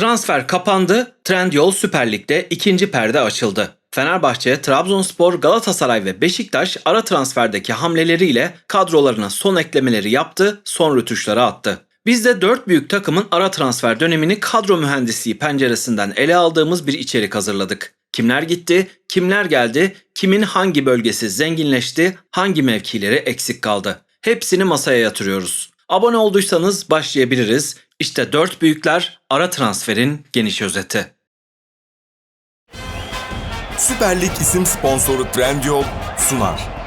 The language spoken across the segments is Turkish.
Transfer kapandı, Trendyol Süper Lig'de ikinci perde açıldı. Fenerbahçe, Trabzonspor, Galatasaray ve Beşiktaş ara transferdeki hamleleriyle kadrolarına son eklemeleri yaptı, son rütuşları attı. Biz de dört büyük takımın ara transfer dönemini kadro mühendisliği penceresinden ele aldığımız bir içerik hazırladık. Kimler gitti, kimler geldi, kimin hangi bölgesi zenginleşti, hangi mevkileri eksik kaldı. Hepsini masaya yatırıyoruz. Abone olduysanız başlayabiliriz. İşte dört büyükler ara transferin geniş özeti. Süper Lig isim sponsoru Trendyol sunar.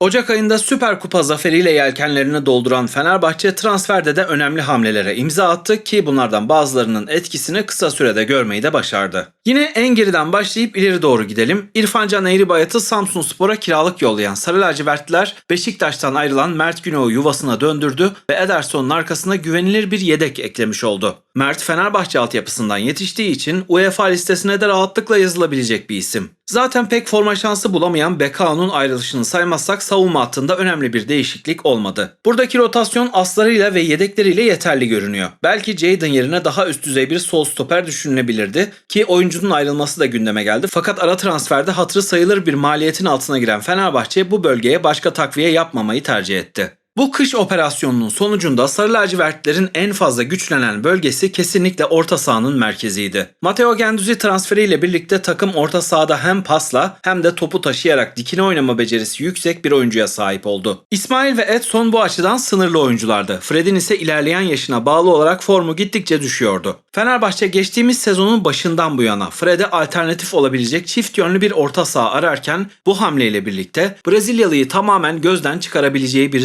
Ocak ayında Süper Kupa zaferiyle yelkenlerini dolduran Fenerbahçe transferde de önemli hamlelere imza attı ki bunlardan bazılarının etkisini kısa sürede görmeyi de başardı. Yine en geriden başlayıp ileri doğru gidelim. İrfan Can Eğribayat'ı Samsun Spor'a kiralık yollayan Sarı lacivertliler Beşiktaş'tan ayrılan Mert Günok'u yuvasına döndürdü ve Ederson'un arkasına güvenilir bir yedek eklemiş oldu. Mert Fenerbahçe altyapısından yetiştiği için UEFA listesine de rahatlıkla yazılabilecek bir isim. Zaten pek forma şansı bulamayan Bekao'nun ayrılışını saymazsak savunma hattında önemli bir değişiklik olmadı. Buradaki rotasyon aslarıyla ve yedekleriyle yeterli görünüyor. Belki Jadon yerine daha üst düzey bir sol stoper düşünülebilirdi ki oyuncunun ayrılması da gündeme geldi. Fakat ara transferde hatırı sayılır bir maliyetin altına giren Fenerbahçe bu bölgeye başka takviye yapmamayı tercih etti. Bu kış operasyonunun sonucunda Sarı lacivertlerin en fazla güçlenen bölgesi kesinlikle orta sahanın merkeziydi. Matteo Gendouzi transferiyle birlikte takım orta sahada hem pasla hem de topu taşıyarak dikine oynama becerisi yüksek bir oyuncuya sahip oldu. İsmail ve Edson bu açıdan sınırlı oyunculardı. Fred'in ise ilerleyen yaşına bağlı olarak formu gittikçe düşüyordu. Fenerbahçe geçtiğimiz sezonun başından bu yana Fred'e alternatif olabilecek çift yönlü bir orta saha ararken bu hamleyle birlikte Brezilyalıyı tamamen gözden çıkarabileceği bir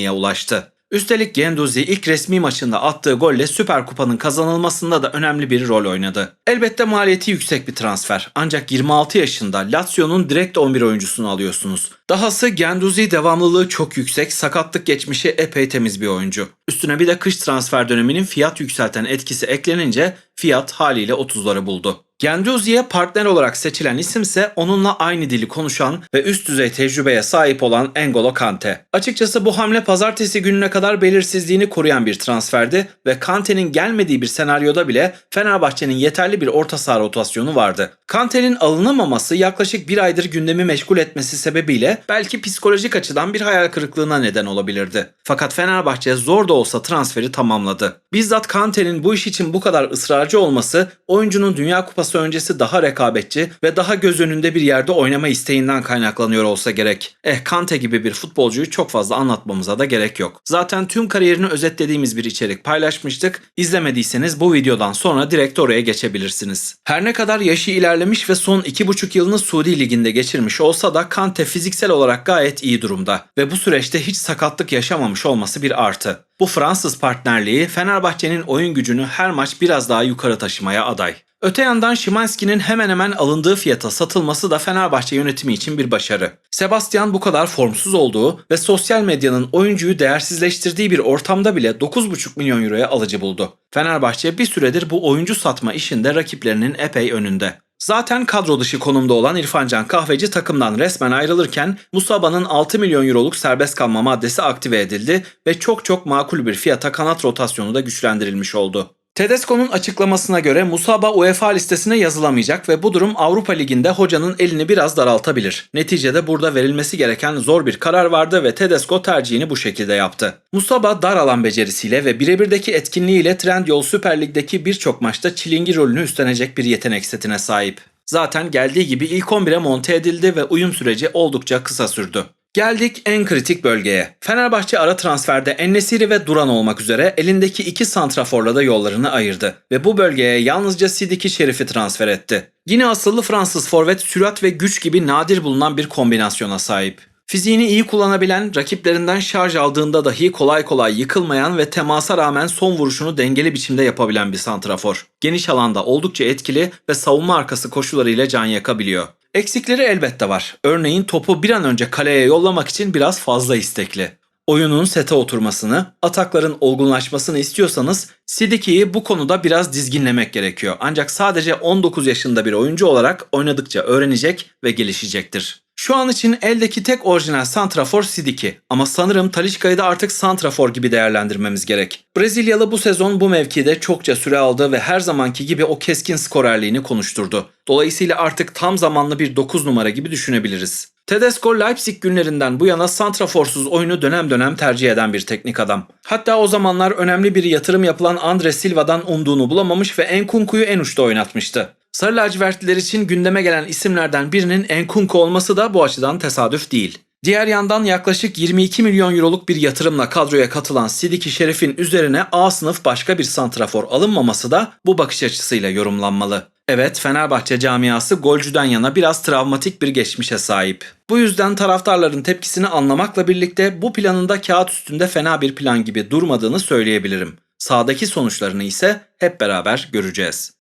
zenginliğe ulaştı. Üstelik Genduzi ilk resmi maçında attığı golle Süper Kupa'nın kazanılmasında da önemli bir rol oynadı. Elbette maliyeti yüksek bir transfer ancak 26 yaşında Lazio'nun direkt 11 oyuncusunu alıyorsunuz. Dahası Genduzi devamlılığı çok yüksek, sakatlık geçmişi epey temiz bir oyuncu. Üstüne bir de kış transfer döneminin fiyat yükselten etkisi eklenince fiyat haliyle 30'ları buldu. Genduzi'ye partner olarak seçilen isimse onunla aynı dili konuşan ve üst düzey tecrübeye sahip olan N'Golo Kante. Açıkçası bu hamle pazartesi gününe kadar belirsizliğini koruyan bir transferdi ve Kante'nin gelmediği bir senaryoda bile Fenerbahçe'nin yeterli bir orta saha rotasyonu vardı. Kante'nin alınamaması yaklaşık bir aydır gündemi meşgul etmesi sebebiyle belki psikolojik açıdan bir hayal kırıklığına neden olabilirdi. Fakat Fenerbahçe zor da olsa transferi tamamladı. Bizzat Kante'nin bu iş için bu kadar ısrarcı olması oyuncunun Dünya Kupası öncesi daha rekabetçi ve daha göz önünde bir yerde oynama isteğinden kaynaklanıyor olsa gerek. Eh Kante gibi bir futbolcuyu çok fazla anlatmamıza da gerek yok. Zaten tüm kariyerini özetlediğimiz bir içerik paylaşmıştık. İzlemediyseniz bu videodan sonra direkt oraya geçebilirsiniz. Her ne kadar yaşı ilerlemiş ve son 2,5 yılını Suudi Ligi'nde geçirmiş olsa da Kante fiziksel olarak gayet iyi durumda ve bu süreçte hiç sakatlık yaşamamış olması bir artı. Bu Fransız partnerliği Fenerbahçe'nin oyun gücünü her maç biraz daha yukarı taşımaya aday. Öte yandan Şimanski'nin hemen hemen alındığı fiyata satılması da Fenerbahçe yönetimi için bir başarı. Sebastian bu kadar formsuz olduğu ve sosyal medyanın oyuncuyu değersizleştirdiği bir ortamda bile 9,5 milyon euroya alıcı buldu. Fenerbahçe bir süredir bu oyuncu satma işinde rakiplerinin epey önünde. Zaten kadro dışı konumda olan İrfan Can Kahveci takımdan resmen ayrılırken Musaba'nın 6 milyon euroluk serbest kalma maddesi aktive edildi ve çok çok makul bir fiyata kanat rotasyonu da güçlendirilmiş oldu. Tedesco'nun açıklamasına göre Musaba UEFA listesine yazılamayacak ve bu durum Avrupa Ligi'nde hocanın elini biraz daraltabilir. Neticede burada verilmesi gereken zor bir karar vardı ve Tedesco tercihini bu şekilde yaptı. Musaba dar alan becerisiyle ve birebirdeki etkinliğiyle Trendyol Süper Lig'deki birçok maçta çilingir rolünü üstlenecek bir yetenek setine sahip. Zaten geldiği gibi ilk 11'e monte edildi ve uyum süreci oldukça kısa sürdü. Geldik en kritik bölgeye. Fenerbahçe ara transferde Ennesiri ve Duran olmak üzere elindeki iki santraforla da yollarını ayırdı ve bu bölgeye yalnızca Sidiki Şerif'i transfer etti. Yine asıllı Fransız forvet sürat ve güç gibi nadir bulunan bir kombinasyona sahip. Fiziğini iyi kullanabilen, rakiplerinden şarj aldığında dahi kolay kolay yıkılmayan ve temasa rağmen son vuruşunu dengeli biçimde yapabilen bir santrafor. Geniş alanda oldukça etkili ve savunma arkası koşularıyla can yakabiliyor. Eksikleri elbette var. Örneğin topu bir an önce kaleye yollamak için biraz fazla istekli. Oyunun sete oturmasını, atakların olgunlaşmasını istiyorsanız Sidiki'yi bu konuda biraz dizginlemek gerekiyor. Ancak sadece 19 yaşında bir oyuncu olarak oynadıkça öğrenecek ve gelişecektir. Şu an için eldeki tek orijinal santrafor Sidiki ama sanırım Talisca'yı da artık santrafor gibi değerlendirmemiz gerek. Brezilyalı bu sezon bu mevkide çokça süre aldı ve her zamanki gibi o keskin skorerliğini konuşturdu. Dolayısıyla artık tam zamanlı bir 9 numara gibi düşünebiliriz. Tedesco Leipzig günlerinden bu yana santraforsuz oyunu dönem dönem tercih eden bir teknik adam. Hatta o zamanlar önemli bir yatırım yapılan Andre Silva'dan umduğunu bulamamış ve Enkunku'yu en uçta oynatmıştı. Sarı lacivertliler için gündeme gelen isimlerden birinin Enkunku olması da bu açıdan tesadüf değil. Diğer yandan yaklaşık 22 milyon euroluk bir yatırımla kadroya katılan Sidiki Şerif'in üzerine A sınıf başka bir santrafor alınmaması da bu bakış açısıyla yorumlanmalı. Evet Fenerbahçe camiası golcüden yana biraz travmatik bir geçmişe sahip. Bu yüzden taraftarların tepkisini anlamakla birlikte bu planın da kağıt üstünde fena bir plan gibi durmadığını söyleyebilirim. Sağdaki sonuçlarını ise hep beraber göreceğiz.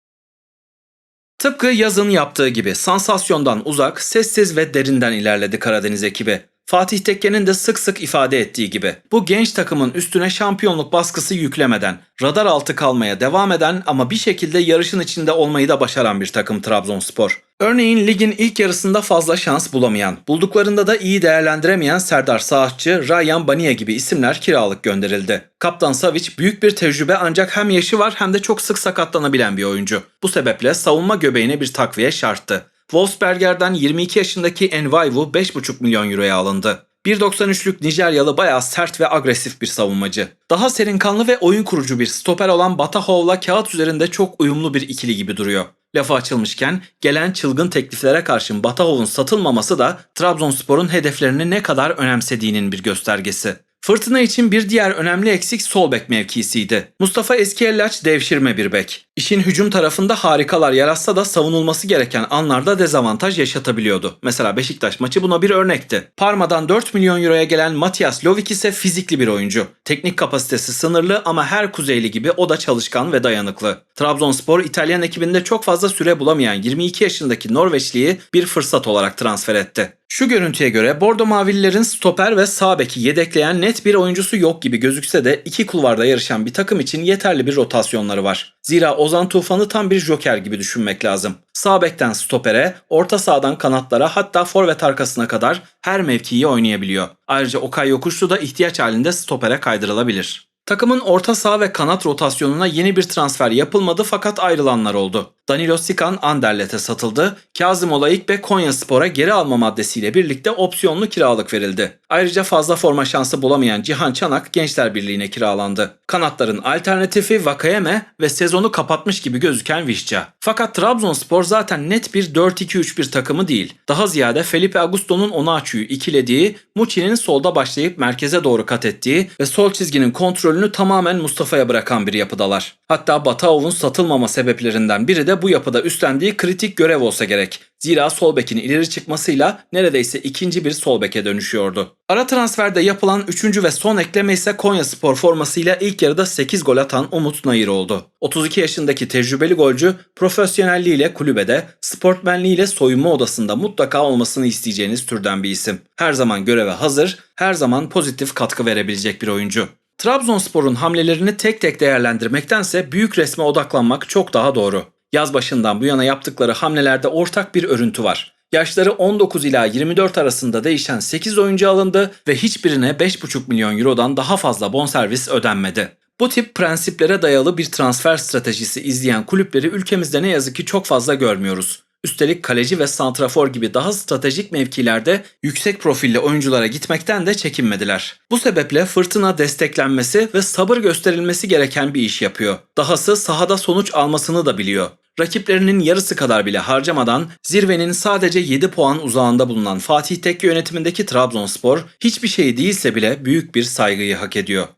Tıpkı yazın yaptığı gibi sansasyondan uzak, sessiz ve derinden ilerledi Karadeniz ekibi. Fatih Tekke'nin de sık sık ifade ettiği gibi bu genç takımın üstüne şampiyonluk baskısı yüklemeden, radar altı kalmaya devam eden ama bir şekilde yarışın içinde olmayı da başaran bir takım Trabzonspor. Örneğin ligin ilk yarısında fazla şans bulamayan, bulduklarında da iyi değerlendiremeyen Serdar Saatçı, Ryan Baniye gibi isimler kiralık gönderildi. Kaptan Savic büyük bir tecrübe ancak hem yaşı var hem de çok sık sakatlanabilen bir oyuncu. Bu sebeple savunma göbeğine bir takviye şarttı. Wolfsberger'den 22 yaşındaki Envaivu 5,5 milyon euroya alındı. 1.93'lük Nijeryalı bayağı sert ve agresif bir savunmacı. Daha serinkanlı ve oyun kurucu bir stoper olan Batahov'la kağıt üzerinde çok uyumlu bir ikili gibi duruyor. Lafı açılmışken gelen çılgın tekliflere karşın Batahov'un satılmaması da Trabzonspor'un hedeflerini ne kadar önemsediğinin bir göstergesi. Fırtına için bir diğer önemli eksik sol bek mevkisiydi. Mustafa Eskiyellaç devşirme bir bek. İşin hücum tarafında harikalar yaratsa da savunulması gereken anlarda dezavantaj yaşatabiliyordu. Mesela Beşiktaş maçı buna bir örnekti. Parma'dan 4 milyon euroya gelen Matias Lovik ise fizikli bir oyuncu. Teknik kapasitesi sınırlı ama her kuzeyli gibi o da çalışkan ve dayanıklı. Trabzonspor İtalyan ekibinde çok fazla süre bulamayan 22 yaşındaki Norveçliyi bir fırsat olarak transfer etti. Şu görüntüye göre Bordo Mavililerin stoper ve sağ beki yedekleyen net bir oyuncusu yok gibi gözükse de iki kulvarda yarışan bir takım için yeterli bir rotasyonları var. Zira Ozan Tufan'ı tam bir joker gibi düşünmek lazım. Sağ bekten stopere, orta sahadan kanatlara hatta forvet arkasına kadar her mevkiyi oynayabiliyor. Ayrıca Okay Yokuşlu da ihtiyaç halinde stopere kaydırılabilir. Takımın orta saha ve kanat rotasyonuna yeni bir transfer yapılmadı fakat ayrılanlar oldu. Danilo Sikan Anderlet'e satıldı. Kazım Olayık ve Konya Spor'a geri alma maddesiyle birlikte opsiyonlu kiralık verildi. Ayrıca fazla forma şansı bulamayan Cihan Çanak Gençler Birliği'ne kiralandı. Kanatların alternatifi Vakayeme ve sezonu kapatmış gibi gözüken Vişça. Fakat Trabzonspor zaten net bir 4-2-3 bir takımı değil. Daha ziyade Felipe Augusto'nun Onaçu'yu ikilediği, Muçi'nin solda başlayıp merkeze doğru kat ettiği ve sol çizginin kontrolünü tamamen Mustafa'ya bırakan bir yapıdalar. Hatta Bataov'un satılmama sebeplerinden biri de bu yapıda üstlendiği kritik görev olsa gerek. Zira sol bekin ileri çıkmasıyla neredeyse ikinci bir sol beke dönüşüyordu. Ara transferde yapılan üçüncü ve son ekleme ise Konya Spor formasıyla ilk yarıda 8 gol atan Umut Nayır oldu. 32 yaşındaki tecrübeli golcü profesyonelliğiyle kulübede, sportmenliğiyle soyunma odasında mutlaka olmasını isteyeceğiniz türden bir isim. Her zaman göreve hazır, her zaman pozitif katkı verebilecek bir oyuncu. Trabzonspor'un hamlelerini tek tek değerlendirmektense büyük resme odaklanmak çok daha doğru. Yaz başından bu yana yaptıkları hamlelerde ortak bir örüntü var. Yaşları 19 ila 24 arasında değişen 8 oyuncu alındı ve hiçbirine 5,5 milyon eurodan daha fazla bonservis ödenmedi. Bu tip prensiplere dayalı bir transfer stratejisi izleyen kulüpleri ülkemizde ne yazık ki çok fazla görmüyoruz. Üstelik kaleci ve santrafor gibi daha stratejik mevkilerde yüksek profilli oyunculara gitmekten de çekinmediler. Bu sebeple fırtına desteklenmesi ve sabır gösterilmesi gereken bir iş yapıyor. Dahası sahada sonuç almasını da biliyor. Rakiplerinin yarısı kadar bile harcamadan zirvenin sadece 7 puan uzağında bulunan Fatih Tekke yönetimindeki Trabzonspor hiçbir şey değilse bile büyük bir saygıyı hak ediyor.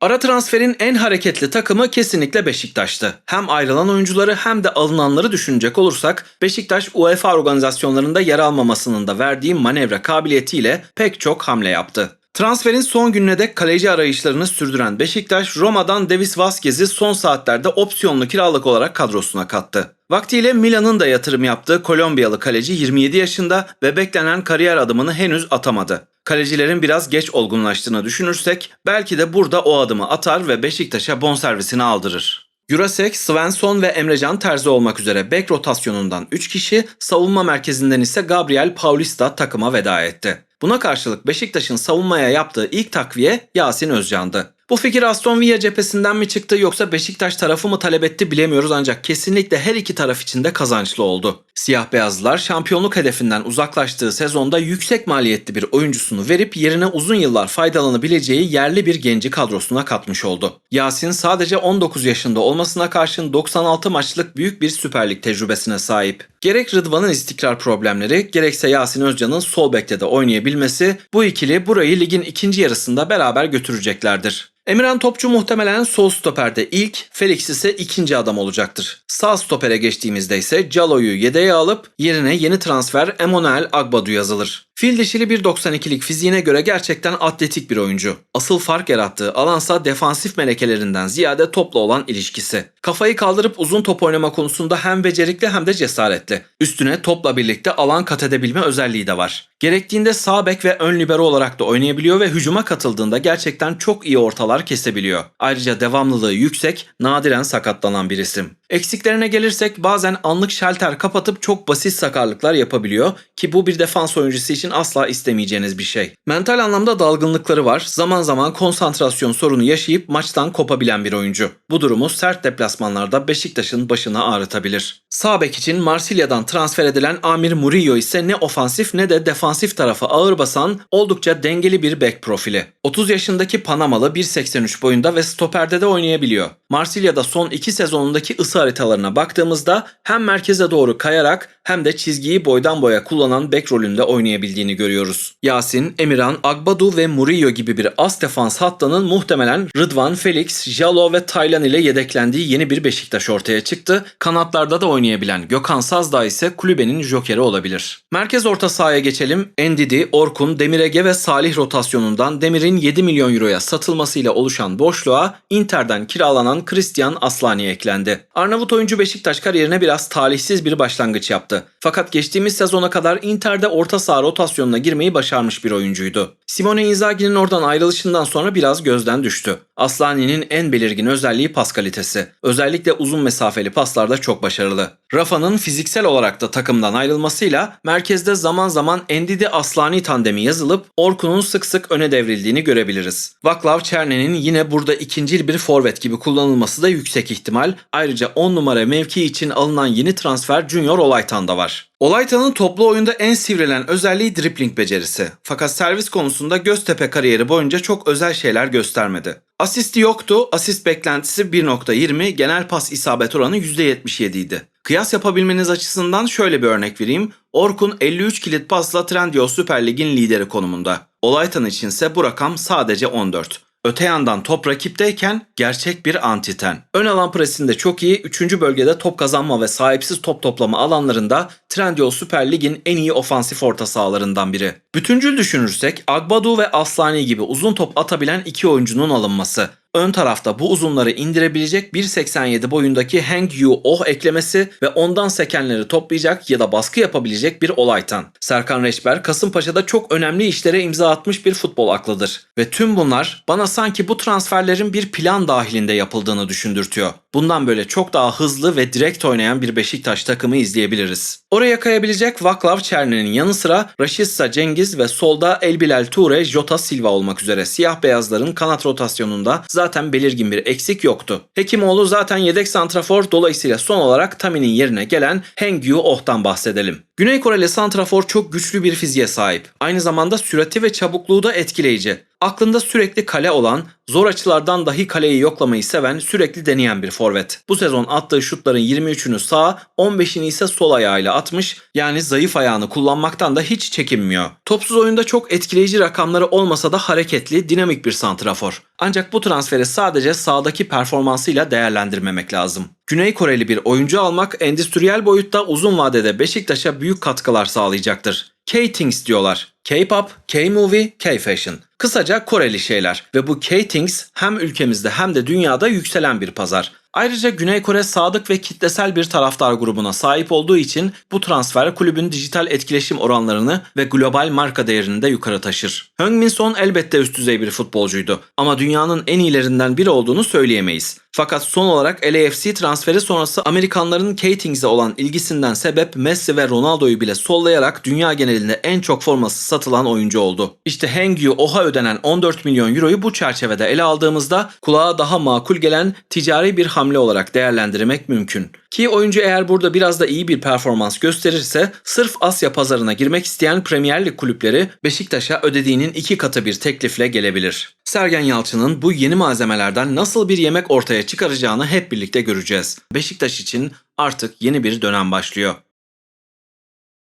Ara transferin en hareketli takımı kesinlikle Beşiktaş'tı. Hem ayrılan oyuncuları hem de alınanları düşünecek olursak Beşiktaş UEFA organizasyonlarında yer almamasının da verdiği manevra kabiliyetiyle pek çok hamle yaptı. Transferin son gününe dek kaleci arayışlarını sürdüren Beşiktaş, Roma'dan Davis Vazquez'i son saatlerde opsiyonlu kiralık olarak kadrosuna kattı. Vaktiyle Milan'ın da yatırım yaptığı Kolombiyalı kaleci 27 yaşında ve beklenen kariyer adımını henüz atamadı. Kalecilerin biraz geç olgunlaştığını düşünürsek belki de burada o adımı atar ve Beşiktaş'a bonservisini aldırır. Jurasek, Svensson ve Emrecan Terzi olmak üzere bek rotasyonundan 3 kişi, savunma merkezinden ise Gabriel Paulista takıma veda etti. Buna karşılık Beşiktaş'ın savunmaya yaptığı ilk takviye Yasin Özcan'dı. Bu fikir Aston Villa cephesinden mi çıktı yoksa Beşiktaş tarafı mı talep etti bilemiyoruz ancak kesinlikle her iki taraf için de kazançlı oldu. Siyah beyazlılar şampiyonluk hedefinden uzaklaştığı sezonda yüksek maliyetli bir oyuncusunu verip yerine uzun yıllar faydalanabileceği yerli bir genci kadrosuna katmış oldu. Yasin sadece 19 yaşında olmasına karşın 96 maçlık büyük bir Süper Lig tecrübesine sahip. Gerek Rıdvan'ın istikrar problemleri gerekse Yasin Özcan'ın sol bekte de oynayabilmesi bu ikili burayı ligin ikinci yarısında beraber götüreceklerdir. Emirhan Topçu muhtemelen sol stoperde ilk, Felix ise ikinci adam olacaktır. Sağ stopere geçtiğimizde ise Calo'yu yedeğe alıp yerine yeni transfer Emmanuel Agbadu yazılır. Fil dişili 1.92'lik fiziğine göre gerçekten atletik bir oyuncu. Asıl fark yarattığı alansa defansif melekelerinden ziyade topla olan ilişkisi. Kafayı kaldırıp uzun top oynama konusunda hem becerikli hem de cesaretli. Üstüne topla birlikte alan kat edebilme özelliği de var. Gerektiğinde sağ bek ve ön libero olarak da oynayabiliyor ve hücuma katıldığında gerçekten çok iyi ortalar kesebiliyor. Ayrıca devamlılığı yüksek, nadiren sakatlanan bir isim. Eksiklerine gelirsek bazen anlık şalter kapatıp çok basit sakarlıklar yapabiliyor ki bu bir defans oyuncusu için asla istemeyeceğiniz bir şey. Mental anlamda dalgınlıkları var. Zaman zaman konsantrasyon sorunu yaşayıp maçtan kopabilen bir oyuncu. Bu durumu sert deplasmanlarda Beşiktaş'ın başına ağrıtabilir. Sağ bek için Marsilya'dan transfer edilen Amir Murillo ise ne ofansif ne de defansif tarafa ağır basan oldukça dengeli bir bek profili. 30 yaşındaki Panamalı 1.83 boyunda ve stoperde de oynayabiliyor. Marsilya'da son 2 sezonundaki ısı haritalarına baktığımızda hem merkeze doğru kayarak hem de çizgiyi boydan boya kullanan bek rolünde oynayabildiğini görüyoruz. Yasin, Emirhan, Agbadu ve Murillo gibi bir as defans hattının muhtemelen Rıdvan, Felix, Jalo ve Taylan ile yedeklendiği yeni bir Beşiktaş ortaya çıktı. Kanatlarda da oynayabilen Gökhan Sazdağ ise kulübenin jokeri olabilir. Merkez orta sahaya geçelim. Endidi, Orkun, Demirege ve Salih rotasyonundan Demir'in 7 milyon euroya satılmasıyla oluşan boşluğa Inter'den kiralanan Christian Aslani eklendi. Arnavut oyuncu Beşiktaş kariyerine biraz talihsiz bir başlangıç yaptı. Fakat geçtiğimiz sezona kadar Inter'de orta saha rotasyonuna girmeyi başarmış bir oyuncuydu. Simone Inzaghi'nin oradan ayrılışından sonra biraz gözden düştü. Aslani'nin en belirgin özelliği pas kalitesi. Özellikle uzun mesafeli paslarda çok başarılı. Rafa'nın fiziksel olarak da takımdan ayrılmasıyla merkezde zaman zaman Endidi Aslani tandemi yazılıp Orkun'un sık sık öne devrildiğini görebiliriz. Vaklav Çerne'nin yine burada ikincil bir forvet gibi kullanılması da yüksek ihtimal. Ayrıca 10 numara mevki için alınan yeni transfer Junior Olaytan da var. Olaytan'ın toplu oyunda en sivrilen özelliği dripling becerisi. Fakat servis konusunda Göztepe kariyeri boyunca çok özel şeyler göstermedi. Asisti yoktu, asist beklentisi 1.20, genel pas isabet oranı %77 idi. Kıyas yapabilmeniz açısından şöyle bir örnek vereyim. Orkun 53 kilit pasla Trendyol Süper Lig'in lideri konumunda. Olaytan içinse bu rakam sadece 14. Öte yandan top rakipteyken gerçek bir antiten. Ön alan presinde çok iyi, 3. bölgede top kazanma ve sahipsiz top toplama alanlarında Trendyol Süper Lig'in en iyi ofansif orta sahalarından biri. Bütüncül düşünürsek Agbadu ve Aslani gibi uzun top atabilen iki oyuncunun alınması. Ön tarafta bu uzunları indirebilecek 1.87 boyundaki Heng Yu Oh eklemesi ve ondan sekenleri toplayacak ya da baskı yapabilecek bir olaytan. Serkan Reçber Kasımpaşa'da çok önemli işlere imza atmış bir futbol aklıdır. Ve tüm bunlar bana sanki bu transferlerin bir plan dahilinde yapıldığını düşündürtüyor. Bundan böyle çok daha hızlı ve direkt oynayan bir Beşiktaş takımı izleyebiliriz. Oraya kayabilecek Vaklav Çerne'nin yanı sıra Raşitsa Cengiz ve solda Elbilal Ture, Jota Silva olmak üzere siyah beyazların kanat rotasyonunda zaten belirgin bir eksik yoktu. Hekimoğlu zaten yedek santrafor dolayısıyla son olarak Tami'nin yerine gelen Hengyu Oh'tan bahsedelim. Güney Koreli santrafor çok güçlü bir fiziğe sahip. Aynı zamanda sürati ve çabukluğu da etkileyici. Aklında sürekli kale olan, zor açılardan dahi kaleyi yoklamayı seven, sürekli deneyen bir forvet. Bu sezon attığı şutların 23'ünü sağ, 15'ini ise sol ayağıyla atmış. Yani zayıf ayağını kullanmaktan da hiç çekinmiyor. Topsuz oyunda çok etkileyici rakamları olmasa da hareketli, dinamik bir santrafor. Ancak bu transferi sadece sağdaki performansıyla değerlendirmemek lazım. Güney Koreli bir oyuncu almak endüstriyel boyutta uzun vadede Beşiktaş'a büyük katkılar sağlayacaktır. K-Things diyorlar. K-pop, K-movie, K-fashion. Kısaca Koreli şeyler ve bu K-Things hem ülkemizde hem de dünyada yükselen bir pazar. Ayrıca Güney Kore sadık ve kitlesel bir taraftar grubuna sahip olduğu için bu transfer kulübün dijital etkileşim oranlarını ve global marka değerini de yukarı taşır. Heung-min Son elbette üst düzey bir futbolcuydu ama dünyanın en iyilerinden biri olduğunu söyleyemeyiz. Fakat son olarak LAFC transferi sonrası Amerikanların Kate Hings'e olan ilgisinden sebep Messi ve Ronaldo'yu bile sollayarak dünya genelinde en çok forması satılan oyuncu oldu. İşte Hengyu Oha ödenen 14 milyon euroyu bu çerçevede ele aldığımızda kulağa daha makul gelen ticari bir hamle olarak değerlendirmek mümkün. Ki oyuncu eğer burada biraz da iyi bir performans gösterirse sırf Asya pazarına girmek isteyen Premier Lig kulüpleri Beşiktaş'a ödediğinin iki katı bir teklifle gelebilir. Sergen Yalçın'ın bu yeni malzemelerden nasıl bir yemek ortaya çıkaracağını hep birlikte göreceğiz. Beşiktaş için artık yeni bir dönem başlıyor.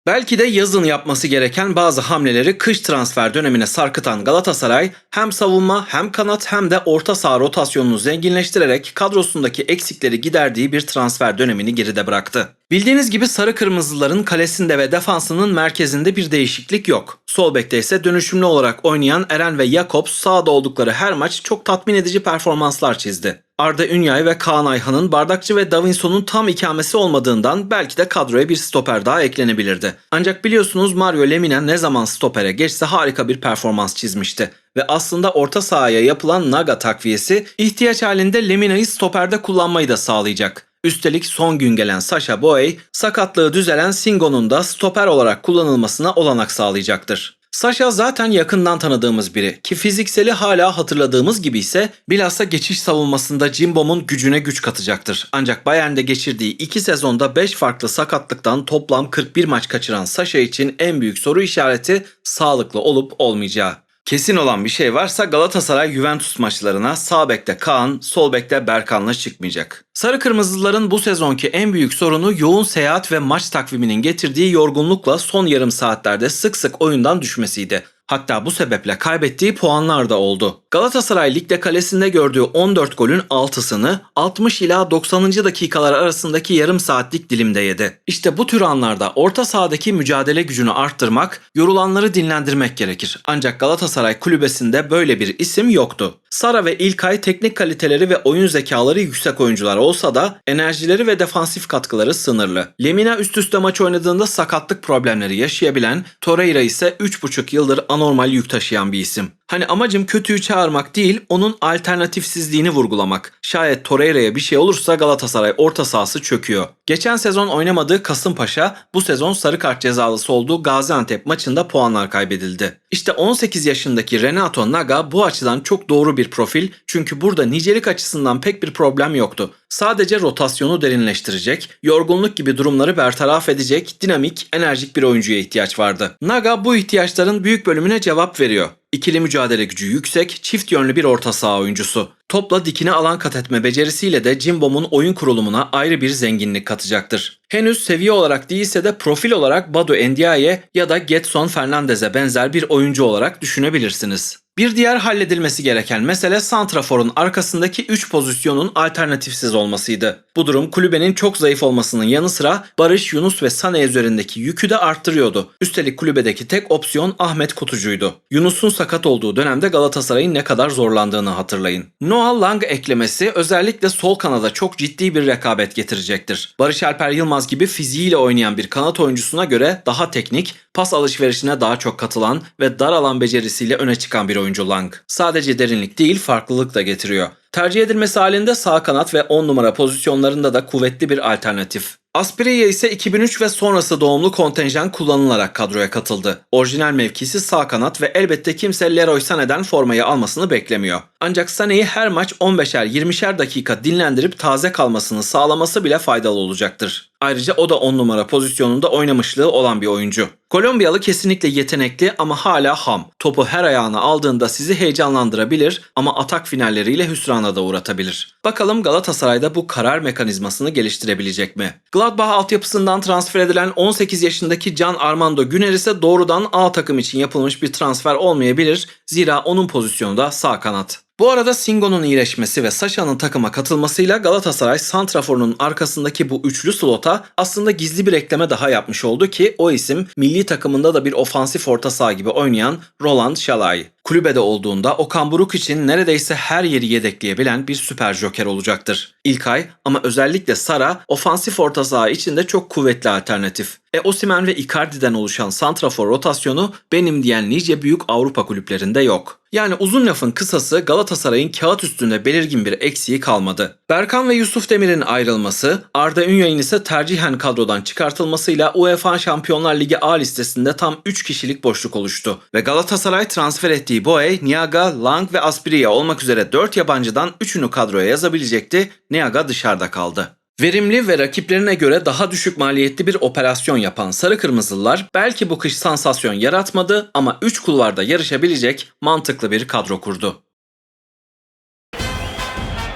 Belki de yazın yapması gereken bazı hamleleri kış transfer dönemine sarkıtan Galatasaray hem savunma hem kanat hem de orta saha rotasyonunu zenginleştirerek kadrosundaki eksikleri giderdiği bir transfer dönemini geride bıraktı. Bildiğiniz gibi sarı kırmızıların kalesinde ve defansının merkezinde bir değişiklik yok. Sol bekte ise dönüşümlü olarak oynayan Eren ve Jakobs sahada oldukları her maç çok tatmin edici performanslar çizdi. Arda Ünyay ve Kaan Ayhan'ın Bardakçı ve Davinson'un tam ikamesi olmadığından belki de kadroya bir stoper daha eklenebilirdi. Ancak biliyorsunuz Mario Lemina ne zaman stopere geçse harika bir performans çizmişti. Ve aslında orta sahaya yapılan Naga takviyesi ihtiyaç halinde Lemina'yı stoperde kullanmayı da sağlayacak. Üstelik son gün gelen Sasha Boey, sakatlığı düzelen Singo'nun da stoper olarak kullanılmasına olanak sağlayacaktır. Sasha zaten yakından tanıdığımız biri ki fizikseli hala hatırladığımız gibi ise bilhassa geçiş savunmasında Jimbom'un gücüne güç katacaktır. Ancak Bayern'de geçirdiği 2 sezonda 5 farklı sakatlıktan toplam 41 maç kaçıran Sasha için en büyük soru işareti sağlıklı olup olmayacağı. Kesin olan bir şey varsa Galatasaray Juventus maçlarına sağ bekte Kaan, sol bekte Berkan'la çıkmayacak. Sarı Kırmızıların bu sezonki en büyük sorunu yoğun seyahat ve maç takviminin getirdiği yorgunlukla son yarım saatlerde sık sık oyundan düşmesiydi. Hatta bu sebeple kaybettiği puanlar da oldu. Galatasaray ligde kalesinde gördüğü 14 golün 6'sını 60 ila 90. dakikalar arasındaki yarım saatlik dilimde yedi. İşte bu tür anlarda orta sahadaki mücadele gücünü arttırmak, yorulanları dinlendirmek gerekir. Ancak Galatasaray kulübesinde böyle bir isim yoktu. Sara ve İlkay teknik kaliteleri ve oyun zekaları yüksek oyuncular olsa da enerjileri ve defansif katkıları sınırlı. Lemina üst üste maç oynadığında sakatlık problemleri yaşayabilen, Torreira ise 3,5 yıldır anormal yük taşıyan bir isim. Hani amacım kötüyü çağırmak değil, onun alternatifsizliğini vurgulamak. Şayet Torreira'ya bir şey olursa Galatasaray orta sahası çöküyor. Geçen sezon oynamadığı Kasımpaşa, bu sezon sarı kart cezalısı olduğu Gaziantep maçında puanlar kaybedildi. İşte 18 yaşındaki Renato Naga bu açıdan çok doğru bir profil çünkü burada nicelik açısından pek bir problem yoktu. Sadece rotasyonu derinleştirecek, yorgunluk gibi durumları bertaraf edecek, dinamik, enerjik bir oyuncuya ihtiyaç vardı. Naga bu ihtiyaçların büyük bölümüne cevap veriyor. İkili mücadele gücü yüksek, çift yönlü bir orta saha oyuncusu. Topla dikine alan kat etme becerisiyle de Jimbom'un oyun kurulumuna ayrı bir zenginlik katacaktır. Henüz seviye olarak değilse de profil olarak Badu Ndiaye ya da Getson Fernandez'e benzer bir oyuncu olarak düşünebilirsiniz. Bir diğer halledilmesi gereken mesele Santrafor'un arkasındaki 3 pozisyonun alternatifsiz olmasıydı. Bu durum kulübenin çok zayıf olmasının yanı sıra Barış, Yunus ve Sane üzerindeki yükü de arttırıyordu. Üstelik kulübedeki tek opsiyon Ahmet Kutucu'ydu. Yunus'un sakat olduğu dönemde Galatasaray'ın ne kadar zorlandığını hatırlayın. Noah Lang eklemesi özellikle sol kanada çok ciddi bir rekabet getirecektir. Barış Alper Yılmaz gibi fiziğiyle oynayan bir kanat oyuncusuna göre daha teknik, pas alışverişine daha çok katılan ve dar alan becerisiyle öne çıkan bir oyuncu Lang. Sadece derinlik değil farklılık da getiriyor. Tercih edilmesi halinde sağ kanat ve 10 numara pozisyonlarında da kuvvetli bir alternatif. Aspirilla ise 2003 ve sonrası doğumlu kontenjan kullanılarak kadroya katıldı. Orijinal mevkisi sağ kanat ve elbette kimse Leroy Sané'den formayı almasını beklemiyor. Ancak Sané'yi her maç 15'er 20'şer dakika dinlendirip taze kalmasını sağlaması bile faydalı olacaktır. Ayrıca o da 10 numara pozisyonunda oynamışlığı olan bir oyuncu. Kolombiyalı kesinlikle yetenekli ama hala ham. Topu her ayağına aldığında sizi heyecanlandırabilir ama atak finalleriyle hüsrana da uğratabilir. Bakalım Galatasaray'da bu karar mekanizmasını geliştirebilecek mi? Gladbach altyapısından transfer edilen 18 yaşındaki Can Armando Güner ise doğrudan A takım için yapılmış bir transfer olmayabilir. Zira onun pozisyonu da sağ kanat. Bu arada Singo'nun iyileşmesi ve Sasha'nın takıma katılmasıyla Galatasaray Santrafor'un arkasındaki bu üçlü slota aslında gizli bir ekleme daha yapmış oldu ki o isim milli takımında da bir ofansif orta saha gibi oynayan Roland Şalay. Kulübede olduğunda Okan Buruk için neredeyse her yeri yedekleyebilen bir süper joker olacaktır. İlkay ama özellikle Sara ofansif orta saha içinde çok kuvvetli alternatif. E Osimhen ve Icardi'den oluşan santrafor rotasyonu benim diyen nice büyük Avrupa kulüplerinde yok. Yani uzun lafın kısası Galatasaray'ın kağıt üstünde belirgin bir eksiği kalmadı. Berkan ve Yusuf Demir'in ayrılması, Arda Ünyay'ın ise tercihen kadrodan çıkartılmasıyla UEFA Şampiyonlar Ligi A listesinde tam 3 kişilik boşluk oluştu. Ve Galatasaray transfer ettiği Boey, Niaga, Lang ve Asprilla olmak üzere 4 yabancıdan 3'ünü kadroya yazabilecekti. Niaga dışarıda kaldı. Verimli ve rakiplerine göre daha düşük maliyetli bir operasyon yapan Sarı Kırmızılılar belki bu kış sansasyon yaratmadı ama 3 kulvarda yarışabilecek mantıklı bir kadro kurdu.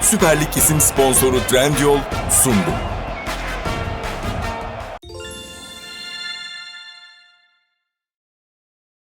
Süper Lig isim sponsoru Trendyol sundu.